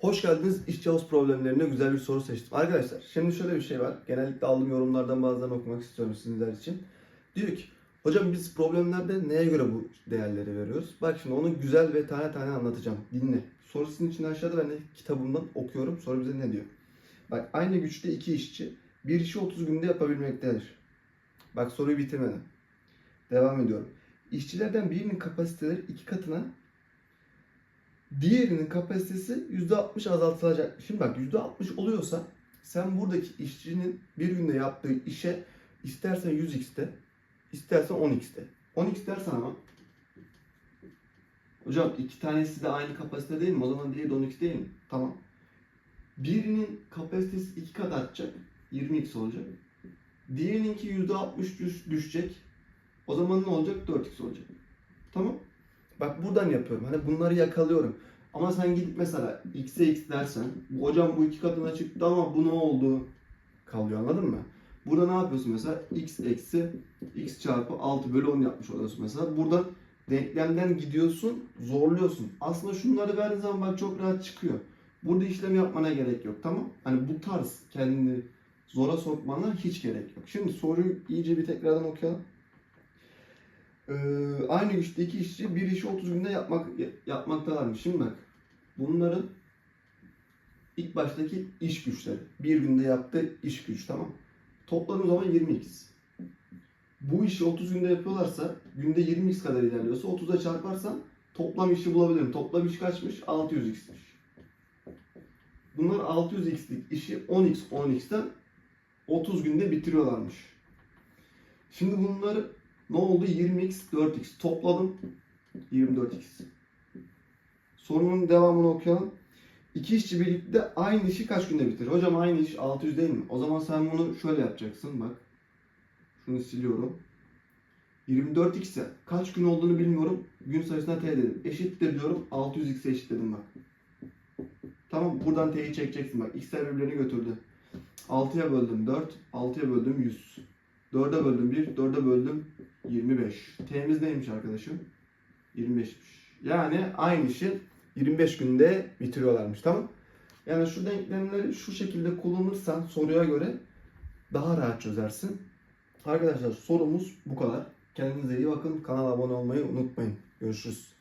Hoş geldiniz. İşçi havuz problemlerine güzel bir soru seçtim. Arkadaşlar şimdi şöyle bir şey var. Genellikle aldığım yorumlardan bazılarını okumak istiyorum sizler için. Diyor ki hocam biz problemlerde neye göre bu değerleri veriyoruz? Bak şimdi onu güzel ve tane tane anlatacağım. Dinle. Soru sizin için aşağıda ben de kitabımdan okuyorum. Soru bize ne diyor? Bak aynı güçte iki işçi bir işi 30 günde yapabilmektedir. Bak soruyu bitirmeden. Devam ediyorum. İşçilerden birinin kapasiteleri iki katına Diğerinin kapasitesi %60 azaltılacak. Şimdi bak %60 oluyorsa sen buradaki işçinin bir günde yaptığı işe istersen 100x'te istersen 10x'te. 10x dersen ama Hocam iki tanesi de aynı kapasite değil mi? O zaman diğeri de 10x değil mi? Tamam. Birinin kapasitesi iki kat artacak. 20x olacak. Diğerininki %60 düş- düşecek. O zaman ne olacak? 4x olacak. Tamam. Bak buradan yapıyorum. Hani bunları yakalıyorum. Ama sen gidip mesela x'e x dersen hocam bu iki katına çıktı ama bu ne oldu? Kalıyor anladın mı? Burada ne yapıyorsun mesela? x eksi x çarpı 6 bölü 10 yapmış oluyorsun mesela. Buradan denklemden gidiyorsun, zorluyorsun. Aslında şunları verdiğin zaman bak çok rahat çıkıyor. Burada işlem yapmana gerek yok tamam? Hani bu tarz kendini zora sokmana hiç gerek yok. Şimdi soruyu iyice bir tekrardan okuyalım. Ee, aynı güçte iki işçi bir işi 30 günde yapmak yapmaktalarmış. Şimdi bak bunların ilk baştaki iş güçleri. Bir günde yaptığı iş güç tamam. Topladığım zaman 20x. Bu işi 30 günde yapıyorlarsa günde 20x kadar ilerliyorsa 30'a çarparsam toplam işi bulabilirim. Toplam iş kaçmış? 600x'miş. Bunlar 600x'lik işi 10x 10x'ten 30 günde bitiriyorlarmış. Şimdi bunları ne oldu? 20x, 4x topladım. 24x. Sorunun devamını okuyalım. İki işçi birlikte aynı işi kaç günde bitirir? Hocam aynı iş 600 değil mi? O zaman sen bunu şöyle yapacaksın bak. Şunu siliyorum. 24x ise kaç gün olduğunu bilmiyorum. Gün sayısına t dedim. Eşittir diyorum. 600x'e eşitledim bak. Tamam buradan t'yi çekeceksin bak. x'ler birbirlerini götürdü. 6'ya böldüm 4. 6'ya böldüm 100. 4'e böldüm 1. 4'e böldüm 25. T'miz neymiş arkadaşım? 25'miş. Yani aynı işi 25 günde bitiriyorlarmış tamam Yani şu denklemleri şu şekilde kullanırsan soruya göre daha rahat çözersin. Arkadaşlar sorumuz bu kadar. Kendinize iyi bakın. Kanala abone olmayı unutmayın. Görüşürüz.